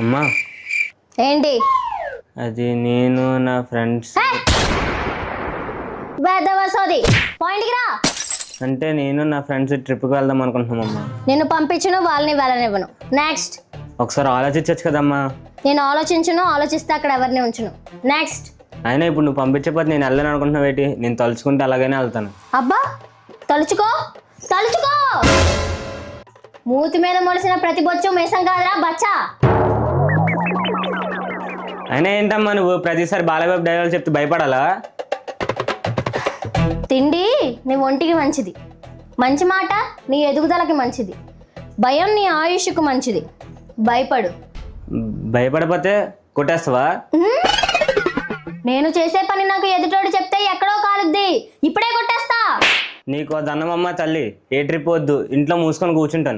అమ్మా. ఏంటి? అది నేను నా ఫ్రెండ్స్. వేదవసోది పాయింట్కి రా. అంటే నేను నా ఫ్రెండ్స్ ట్రిప్కి వెళ్దాం అనుకుంటున్నామమ్మా నిన్ను పంపించును వాళ్ళని వెళ్ళనివ్వను. నెక్స్ట్ ఒకసారి ఆలోచించవచ్చు కదమ్మా. నేను ఆలోచించును ఆలోచిస్తే అక్కడ ఎవరిని ఉంచును. నెక్స్ట్ అయినా ఇప్పుడు నువ్వు పంపించకపోతే నేను వెళ్ళను అనుకుంటున్నావు ఏంటి? నేను తలుచుకుంటే అలాగనే వెళ్తాను. అబ్బా! తలుచుకో! తలుచుకో! మూతి మీద మొలిసిన ప్రతి బొచ్చు మేసం కాదురా బచ్చా! అయినా ఏంటమ్మా నువ్వు ప్రతిసారి బాలబాబు డైలాగ్ చెప్తే భయపడాలా? తిండి నీ ఒంటికి మంచిది. మంచి మాట నీ ఎదుగుదలకి మంచిది. భయం నీ ఆయుష్కు మంచిది. భయపడు. భయపడిపోతే కొట్టేస్తావా? నేను చేసే పని నాకు ఎదుటోడు చెప్తే ఎక్కడో కాలుద్ది. ఇప్పుడే కొట్టేస్తా. నీకు దండమమ్మ తల్లి ఏ ట్రిప్ వద్దు ఇంట్లో మూసుకొని కూర్చుంటాను.